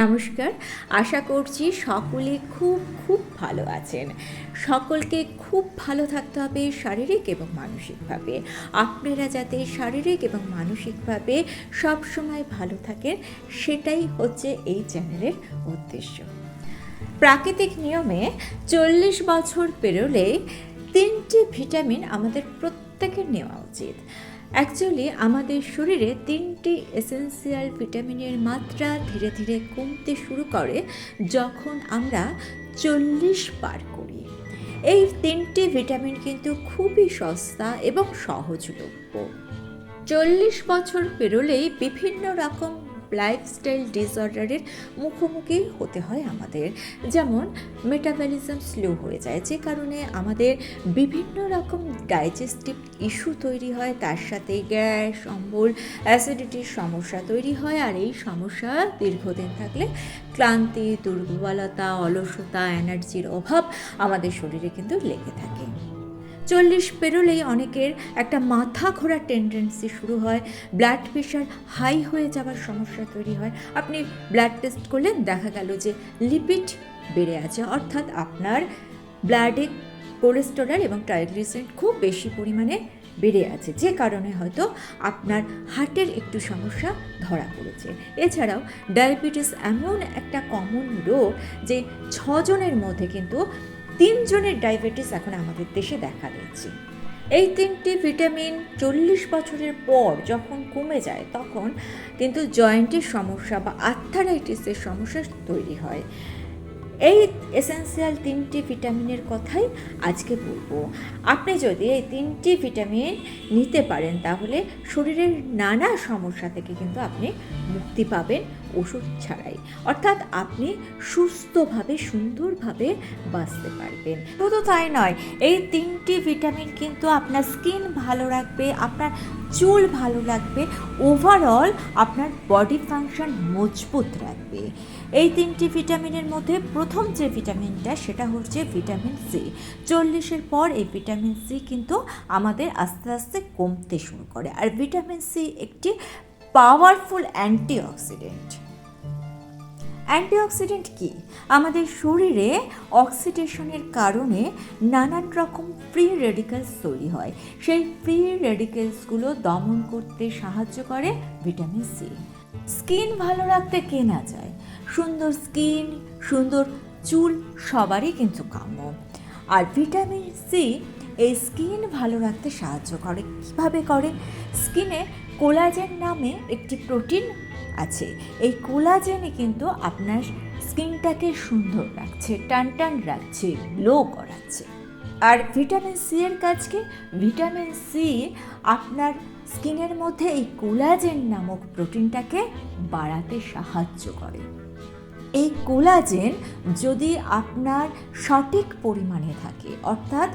নমস্কার, আশা করছি সকলে খুব খুব ভালো আছেন। সকলকে খুব ভালো থাকতে হবে শারীরিক এবং মানসিকভাবে। আপনারা যাতে শারীরিক এবং মানসিকভাবে সবসময় ভালো থাকেন, সেটাই হচ্ছে এই চ্যানেলের উদ্দেশ্য। প্রাকৃতিক নিয়মে চল্লিশ বছর পেরোলে তিনটি ভিটামিন আমাদের প্রত্যেকের নেওয়া উচিত। অ্যাকচুয়ালি আমাদের শরীরে তিনটি এসেন্সিয়াল ভিটামিনের মাত্রা ধীরে ধীরে কমতে শুরু করে যখন আমরা চল্লিশ পার করি। এই তিনটি ভিটামিন কিন্তু খুবই সস্তা এবং সহজলভ্য। চল্লিশ বছর পেরোলেই বিভিন্ন রকম লাইফস্টাইল ডিসঅর্ডারের মুখোমুখি হতে হয় আমাদের। যেমন মেটাবলিজম স্লো হয়ে যায়, যে কারণে আমাদের বিভিন্ন রকম ডাইজেস্টিভ ইস্যু তৈরি হয়, তার সাথে গ্যাস, অম্বল অ্যাসিডিটির সমস্যা তৈরি হয়, আর এই সমস্যা দীর্ঘদিন থাকলে ক্লান্তি, দুর্বলতা, অলসতা এনার্জির অভাব আমাদের শরীরে কিন্তু লেগে থাকে। চল্লিশ পেরোলেই অনেকের একটা মাথা ঘোরার টেন্ডেন্সি শুরু হয়। ব্লাড প্রেশার হাই হয়ে যাওয়ার সমস্যা তৈরি হয়। আপনি ব্লাড টেস্ট করলেন, দেখা গেল যে লিপিড বেড়ে আছে। অর্থাৎ আপনার ব্লাডে কোলেস্টেরল এবং ট্রাইগ্লিসাইড খুব বেশি পরিমাণে বেড়ে আছে। যে কারণে হয়তো আপনার হার্টের একটু সমস্যা ধরা পড়েছে। এছাড়াও ডায়াবেটিস এমন একটা কমন রোগ যে ছজনের মধ্যে কিন্তু তিনজনের ডায়াবেটিস এখন আমাদের দেশে দেখা দিয়েছে। এই তিনটি ভিটামিন চল্লিশ বছরের পর যখন কমে যায়, তখন কিন্তু জয়েন্টের সমস্যা বা আর্থারাইটিসের সমস্যা তৈরি হয়। এই এসেন্সিয়াল তিনটি ভিটামিনের কথাই আজকে বলব। আপনি যদি এই তিনটি ভিটামিন নিতে পারেন, তাহলে শরীরের নানা সমস্যা থেকে কিন্তু আপনি মুক্তি পাবেন ওষুধ ছাড়াই। অর্থাৎ আপনি সুস্থভাবে, সুন্দরভাবে বাঁচতে পারবেন। শুধু তাই নয়, এই তিনটি ভিটামিন কিন্তু আপনার স্কিন ভালো রাখবে, আপনার চুল ভালো লাগবে ওভারঅল আপনার বডি ফাংশন মজবুত রাখবে। এই তিনটি ভিটামিনের মধ্যে প্রথম যে ভিটামিনটা, সেটা হচ্ছে ভিটামিন সি। চল্লিশের পর এই ভিটামিন সি কিন্তু আমাদের আস্তে আস্তে কমতে শুরু করে। আর ভিটামিন সি একটি পাওয়ারফুল অ্যান্টিঅক্সিডেন্ট অ্যান্টিঅক্সিডেন্ট কি? আমাদের শরীরে অক্সিডেশনের কারণে নানান রকম ফ্রি রেডিক্যালস তৈরি হয়। সেই ফ্রি রেডিক্যালসগুলো দমন করতে সাহায্য করে ভিটামিন সি। স্কিন ভালো রাখতে কে না চায়? সুন্দর স্কিন, সুন্দর চুল, সবারই কিন্তু কাম্য। আর ভিটামিন সি এই স্কিন ভালো রাখতে সাহায্য করে। কীভাবে করে? স্কিনে কোলাজেন নামে একটি প্রোটিন আছে। এই কোলাজেনে কিন্তু আপনার স্কিনটাকে সুন্দর রাখছে, টান টান রাখছে, গ্লো করাচ্ছে। আর ভিটামিন সি এর কাজকে ভিটামিন সি আপনার স্কিনের মধ্যে এই কোলাজেন নামক প্রোটিনটাকে বাড়াতে সাহায্য করে। এই কোলাজেন যদি আপনার সঠিক পরিমাণে থাকে, অর্থাৎ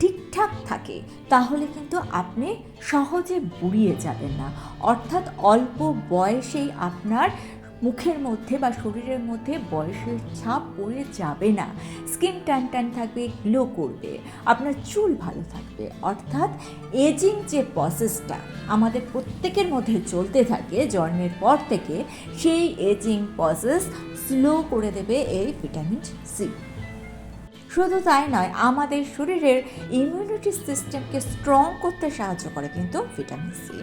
ঠিকঠাক থাকে, তাহলে কিন্তু আপনি সহজে বুড়িয়ে যাবেন না। অর্থাৎ অল্প বয়সেই আপনার মুখের মধ্যে বা শরীরের মধ্যে বয়সের ছাপ পড়ে যাবে না। স্কিন টান টান থাকবে, গ্লো করবে, আপনার চুল ভালো থাকবে। অর্থাৎ এজিং যে প্রসেসটা আমাদের প্রত্যেকের মধ্যে চলতে থাকে জন্মের পর থেকে, সেই এজিং প্রসেস স্লো করে দেবে এই ভিটামিন সি। শুধু তাই নয়, আমাদের শরীরের ইমিউনিটি সিস্টেমকে স্ট্রং করতে সাহায্য করে কিন্তু ভিটামিন সি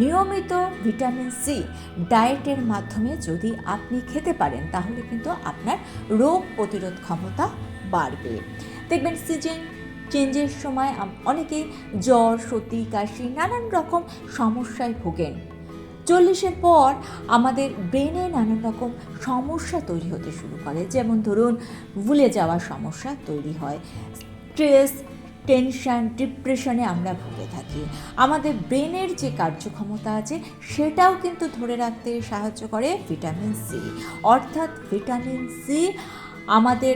নিয়মিত ভিটামিন সি ডায়েটের মাধ্যমে যদি আপনি খেতে পারেন, তাহলে কিন্তু আপনার রোগ প্রতিরোধ ক্ষমতা বাড়বে। দেখবেন সিজন চেঞ্জের সময় অনেকেই জ্বর, সর্দি, কাশি, নানান রকম সমস্যায় ভোগেন। চল্লিশের পর আমাদের ব্রেনে নানান রকম সমস্যা তৈরি হতে শুরু করে। যেমন ধরুন, ভুলে যাওয়ার সমস্যা তৈরি হয়। স্ট্রেস, টেনশন, ডিপ্রেশনে আমরা ভুগে থাকি। আমাদের ব্রেনের যে কার্যক্ষমতা আছে, সেটাও কিন্তু ধরে রাখতে সাহায্য করে ভিটামিন সি। অর্থাৎ ভিটামিন সি আমাদের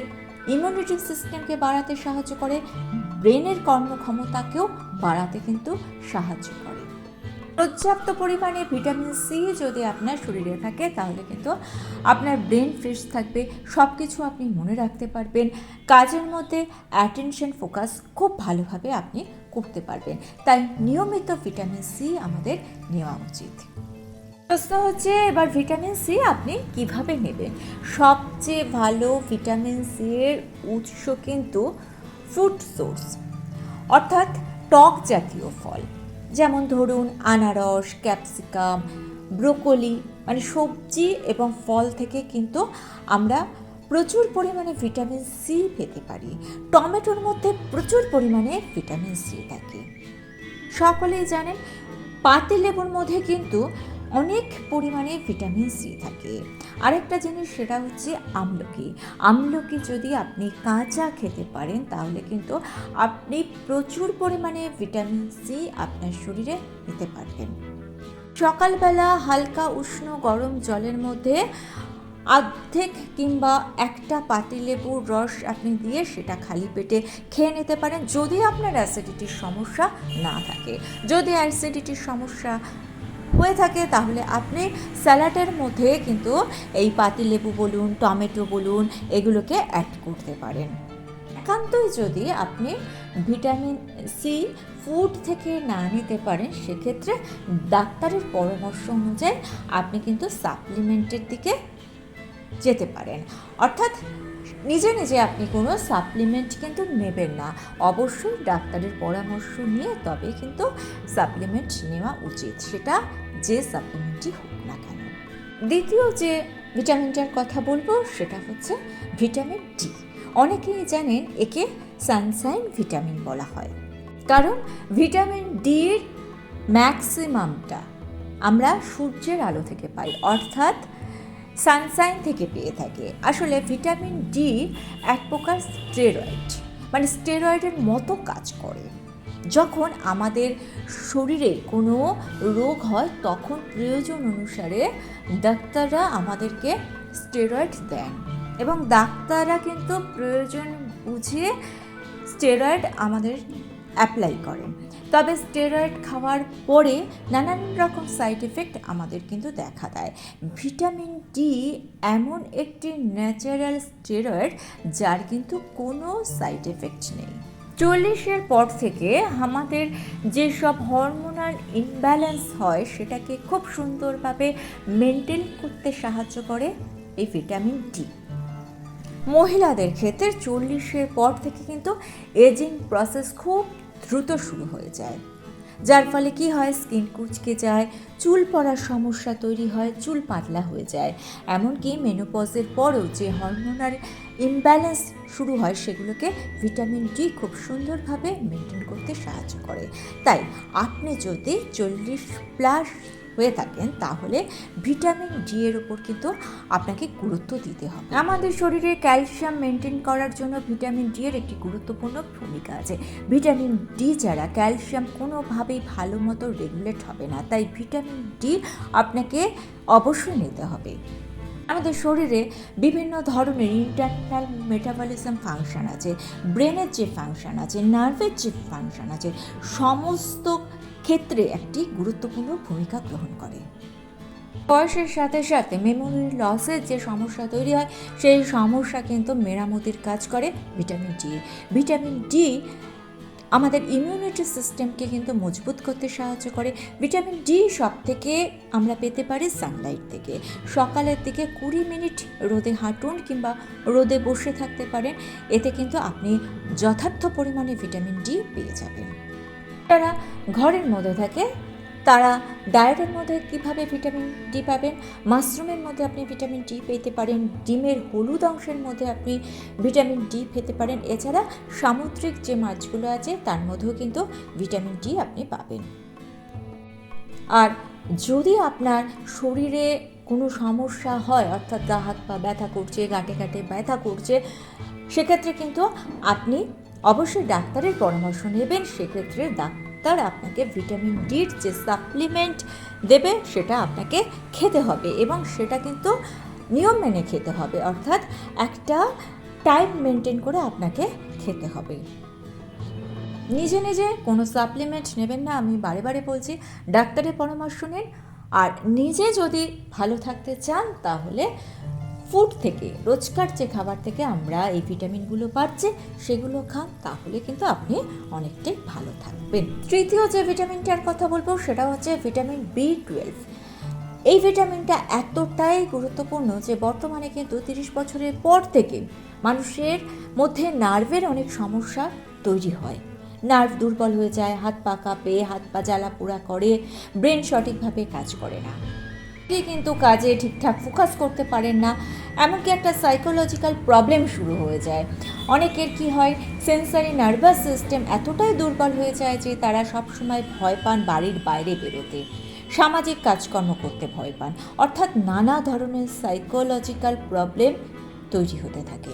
ইমিউনিটি সিস্টেমকে বাড়াতে সাহায্য করে, ব্রেনের কর্মক্ষমতাকেও বাড়াতে কিন্তু সাহায্য করে। পর্যাপ্ত পরিমাণে ভিটামিন সি যদি আপনার শরীরে থাকে, তাহলে কিন্তু আপনার ব্রেন ফ্রেশ থাকবে সব কিছু আপনি মনে রাখতে পারবেন। কাজের মধ্যে অ্যাটেনশন ফোকাস খুব ভালোভাবে আপনি করতে পারবেন। তাই নিয়মিত ভিটামিন সি আমাদের নেওয়া উচিত। প্রশ্ন হচ্ছে, এবার ভিটামিন সি আপনি কীভাবে নেবেন? সবচেয়ে ভালো ভিটামিন সি এর উৎস কিন্তু ফ্রুট সোর্স অর্থাৎ টক জাতীয় ফল। যেমন ধরুন আনারস, ক্যাপসিকাম, ব্রোকলি মানে সবজি এবং ফল থেকে কিন্তু আমরা প্রচুর পরিমাণে ভিটামিন সি পেতে পারি। টমেটোর মধ্যে প্রচুর পরিমাণে ভিটামিন সি থাকে। সকলেই জানেন পাতিলেবুর মধ্যে কিন্তু অনেক পরিমাণে ভিটামিন সি থাকে। আরেকটা জিনিস সেটা হচ্ছে আমলকি। আমলকি যদি আপনি কাঁচা খেতে পারেন, তাহলে কিন্তু আপনি প্রচুর পরিমাণে ভিটামিন সি আপনার শরীরে নিতে পারবেন। সকালবেলা হালকা উষ্ণ গরম জলের মধ্যে অর্ধেক কিংবা একটা পাতিলেবুর রস আপনি দিয়ে সেটা খালি পেটে খেয়ে নিতে পারেন, যদি আপনার অ্যাসিডিটির সমস্যা না থাকে। যদি অ্যাসিডিটির সমস্যা হয়ে থাকে, তাহলে আপনি স্যালাডের মধ্যে কিন্তু এই পাতিলেবু বলুন, টমেটো বলুন, এগুলোকে অ্যাড করতে পারেন। একান্তই যদি আপনি ভিটামিন সি ফুড থেকে না নিতে পারেন, সেক্ষেত্রে ডাক্তারের পরামর্শ অনুযায়ী আপনি কিন্তু সাপ্লিমেন্টের দিকে যেতে পারেন। অর্থাৎ নিজে নিজে আপনি কোনো সাপ্লিমেন্ট কিন্তু নেবেন না। অবশ্যই ডাক্তারের পরামর্শ নিয়ে তবে কিন্তু সাপ্লিমেন্ট নেওয়া উচিত। সেটা যে সাপ্লিমেন্টই হোক না কেন। দ্বিতীয় যে ভিটামিনটার কথা বলব, সেটা হচ্ছে ভিটামিন ডি অনেকেই জানেন একে সানসাইন ভিটামিন বলা হয়। কারণ ভিটামিন ডির ম্যাক্সিমামটা আমরা সূর্যের আলো থেকে পাই, অর্থাৎ সানসাইন থেকে পেয়ে থাকে। আসলে ভিটামিন ডি এক প্রকার স্টেরয়েড মানে স্টেরয়েডের মতো কাজ করে। যখন আমাদের শরীরে কোনো রোগ হয়, তখন প্রয়োজন অনুসারে ডাক্তাররা আমাদেরকে স্টেরয়েড দেন। এবং ডাক্তাররা কিন্তু প্রয়োজন বুঝে স্টেরয়েড আমাদের অ্যাপ্লাই করেন। তবে স্টেরয়েড খাওয়ার পরে নানান রকম সাইড এফেক্ট আমাদের কিন্তু দেখা দেয়। ভিটামিন ডি এমন একটি ন্যাচারাল স্টেরয়েড যার কিন্তু কোনো সাইড এফেক্ট নেই। চল্লিশের পর থেকে আমাদের যেসব হরমোনাল ইমব্যালেন্স হয়, সেটাকে খুব সুন্দরভাবে মেনটেন করতে সাহায্য করে এই ভিটামিন ডি মহিলাদের ক্ষেত্রে চল্লিশের পর থেকে কিন্তু এজিং প্রসেস খুব দ্রুত শুরু হয়ে যায়। যার ফলে কি হয়? স্কিন কুচকে যায়, চুল পড়ার সমস্যা তৈরি হয়, চুল পাতলা হয়ে যায়। এমনকি মেনোপজের পরেও যে হরমোনাল ইমব্যালেন্স শুরু হয়, সেগুলোকে ভিটামিন ডি খুব সুন্দরভাবে মেনটেন করতে সাহায্য করে। তাই আপনি যদি চল্লিশ প্লাস হয়ে থাকেন, তাহলে ভিটামিন ডি এর উপর কিন্তু আপনাকে গুরুত্ব দিতে হবে। আমাদের শরীরে ক্যালসিয়াম মেনটেন করার জন্য ভিটামিন ডি এর একটি গুরুত্বপূর্ণ ভূমিকা আছে। ভিটামিন ডি ছাড়া ক্যালসিয়াম কোনোভাবেই ভালো মতো রেগুলেট হবে না, তাই ভিটামিন ডি আপনাকে অবশ্যই নিতে হবে। আমাদের শরীরে বিভিন্ন ধরনের ইন্টারনাল মেটাবলিজম ফাংশন আছে ব্রেনের যে ফাংশন আছে নার্ভের যে ফাংশন আছে, সমস্ত ক্ষেত্রে একটি গুরুত্বপূর্ণ ভূমিকা গ্রহণ করে। বয়সের সাথে সাথে মেমোরি লসের যে সমস্যা তৈরি হয়, সেই সমস্যা কিন্তু মেরামতির কাজ করে ভিটামিন ডি ভিটামিন ডি আমাদের ইমিউনিটি সিস্টেমকে কিন্তু মজবুত করতে সাহায্য করে। ভিটামিন ডি সব থেকে আমরা পেতে পারি সানলাইট থেকে। সকালের দিকে কুড়ি মিনিট রোদে হাঁটুন কিংবা রোদে বসে থাকতে পারেন, এতে কিন্তু আপনি যথার্থ পরিমাণে ভিটামিন ডি পেয়ে যাবেন। যারা ঘরের মধ্যে থাকে, তারা ডায়েটের মধ্যে কীভাবে ভিটামিন ডি পাবেন, মাশরুমের মধ্যে আপনি ভিটামিন ডি পেতে পারেন, ডিমের হলুদ অংশের মধ্যে আপনি ভিটামিন ডি পেতে পারেন। এছাড়া সামুদ্রিক যে মাছগুলো আছে, তার মধ্যেও কিন্তু ভিটামিন ডি আপনি পাবেন। আর যদি আপনার শরীরে কোনো সমস্যা হয়, অর্থাৎ গা হাত পা ব্যথা করছে, গাঁটে গাঁটে ব্যথা করছে, সেক্ষেত্রে কিন্তু আপনি অবশ্যই ডাক্তারের পরামর্শ নেবেন, সেক্ষেত্রে ডাক্তার আপনাকে ভিটামিন ডির যে সাপ্লিমেন্ট দেবে সেটা আপনাকে খেতে হবে এবং সেটা কিন্তু নিয়ম মেনে খেতে হবে। অর্থাৎ একটা টাইম মেনটেন করে আপনাকে খেতে হবে। নিজে নিজে কোনো সাপ্লিমেন্ট নেবেন না, আমি বারে বারে বলছি, ডাক্তারের পরামর্শ নিন। আর নিজে যদি ভালো থাকতে চান, তাহলে ফুড থেকে, রোজকার যে খাবার থেকে আমরা এই ভিটামিনগুলো পাচ্ছি, সেগুলো খান, তাহলে কিন্তু আপনি অনেকটাই ভালো থাকবেন। তৃতীয় যে ভিটামিনটার কথা বলব, সেটা হচ্ছে ভিটামিন বি টুয়েলভ এই ভিটামিনটা এতটাই গুরুত্বপূর্ণ যে বর্তমানে কিন্তু তিরিশ বছরের পর থেকে মানুষের মধ্যে নার্ভের অনেক সমস্যা তৈরি হয়। নার্ভ দুর্বল হয়ে যায়, হাত পা কাঁপে, হাত পা জ্বালা পোড়া করে, ব্রেন সঠিকভাবে কাজ করে না। কিন্তু কাজে ঠিকঠাক ফোকাস করতে পারেন না, এমনকি একটা সাইকোলজিক্যাল প্রবলেম শুরু হয়ে যায়। অনেকের কি হয় সেন্সারি নার্ভাস সিস্টেম এতটাই দুর্বল হয়ে যায় যে তারা সবসময় ভয় পান বাড়ির বাইরে বেরোতে। সামাজিক কাজকর্ম করতে ভয় পান। অর্থাৎ নানা ধরনের সাইকোলজিক্যাল প্রবলেম তৈরি হতে থাকে।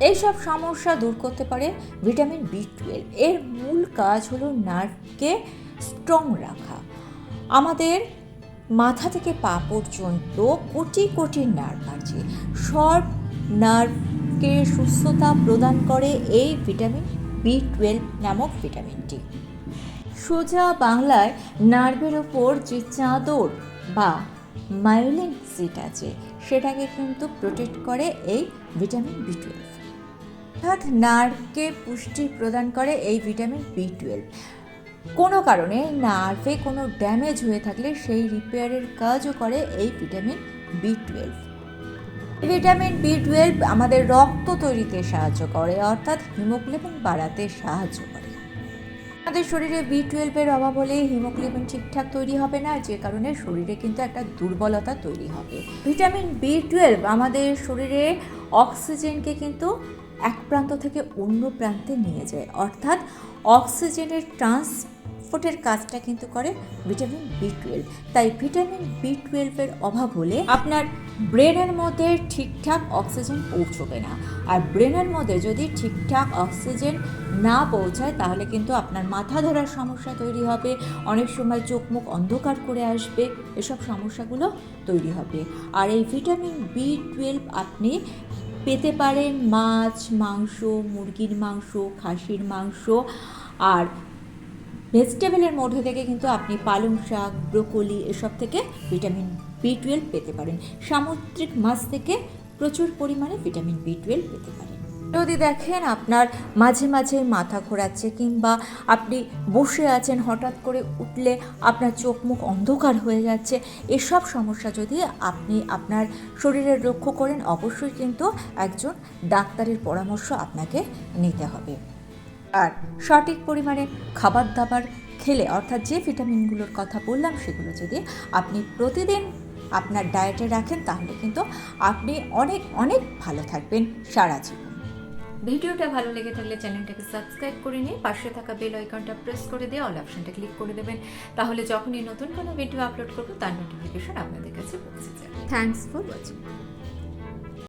এইসব সমস্যা দূর করতে পারে ভিটামিন বি টুয়েলভ এর মূল কাজ হলো নার্ভকে স্ট্রং রাখা। আমাদের মাথা থেকে পা পর্যন্ত কোটি কোটি নার্ভ আছে। সব নার্ভকে সুস্থতা প্রদান করে এই ভিটামিন বি টুয়েলভ নামক ভিটামিনটি। সোজা বাংলায় নার্ভের ওপর যে চাদর বা মায়োলিন সিট আছে, সেটাকে কিন্তু প্রোটেক্ট করে এই ভিটামিন বি টুয়েলভ। অর্থাৎ নার্ভকে পুষ্টি প্রদান করে এই ভিটামিন বি টুয়েলভ। কোনো কারণে নার্ভে কোনো ড্যামেজ হয়ে থাকলে সেই রিপেয়ারের কাজও করে এই vitamin B twelve. Vitamin B twelve আমাদের রক্ত তৈরিতে সাহায্য করে, অর্থাৎ হিমোগ্লোবিন বাড়াতে সাহায্য করে। আমাদের শরীরে বি টুয়েলভের অভাব হলে হিমোগ্লোবিন ঠিকঠাক তৈরি হবে না, যে কারণে শরীরে কিন্তু একটা দুর্বলতা তৈরি হবে। ভিটামিন বি টুয়েলভ আমাদের শরীরে অক্সিজেনকে কিন্তু এক প্রান্ত থেকে অন্য প্রান্তে নিয়ে যায়, অর্থাৎ অক্সিজেনের ট্রান্সপোর্টের কাজটা কিন্তু করে ভিটামিন বি টুয়েলভ তাই ভিটামিন বি টুয়েলভের অভাব হলে আপনার ব্রেনের মধ্যে ঠিকঠাক অক্সিজেন পৌঁছবে না। আর ব্রেনের মধ্যে যদি ঠিকঠাক অক্সিজেন না পৌঁছায়, তাহলে কিন্তু আপনার মাথা ধরার সমস্যা তৈরি হবে, অনেক সময় চোখ মুখ অন্ধকার করে আসবে, এসব সমস্যাগুলো তৈরি হবে। আর এই ভিটামিন বি টুয়েলভ আপনি পেতে পারেন মাছ, মাংস, মুরগির মাংস, খাসির মাংস, আর ভেজিটেবলের মধ্যে থেকে কিন্তু আপনি পালং শাক, ব্রোকলি এসব থেকে ভিটামিন বি টুয়েলভ পেতে পারেন। সামুদ্রিক মাছ থেকে প্রচুর পরিমাণে ভিটামিন বি টুয়েলভ পেতে পারেন। যদি দেখেন আপনার মাঝে মাঝে মাথা ঘোরাচ্ছে কিংবা আপনি বসে আছেন হঠাৎ করে উঠলে আপনার চোখ মুখ অন্ধকার হয়ে যাচ্ছে, এসব সমস্যা যদি আপনি আপনার শরীরের লক্ষ্য করেন, অবশ্যই কিন্তু একজন ডাক্তারের পরামর্শ আপনাকে নিতে হবে। আর সঠিক পরিমাণে খাবার দাবার খেলে অর্থাৎ যে ভিটামিনগুলোর কথা বললাম সেগুলো যদি আপনি প্রতিদিন আপনার ডায়েটে রাখেন তাহলে কিন্তু আপনি অনেক অনেক ভালো থাকবেন সারা জীবন। ভিডিওটা ভালো লেগে থাকলে চ্যানেলটাকে সাবস্ক্রাইব করে নিয়ে পাশে থাকা বেল আইকনটা প্রেস করে দিয়ে অল অপশনটা ক্লিক করে দেবেন। তাহলে যখনই নতুন কোনো ভিডিও আপলোড করব তার নোটিফিকেশন আপনাদের কাছে পৌঁছে যাবে থ্যাংকস ফর ওয়াচিং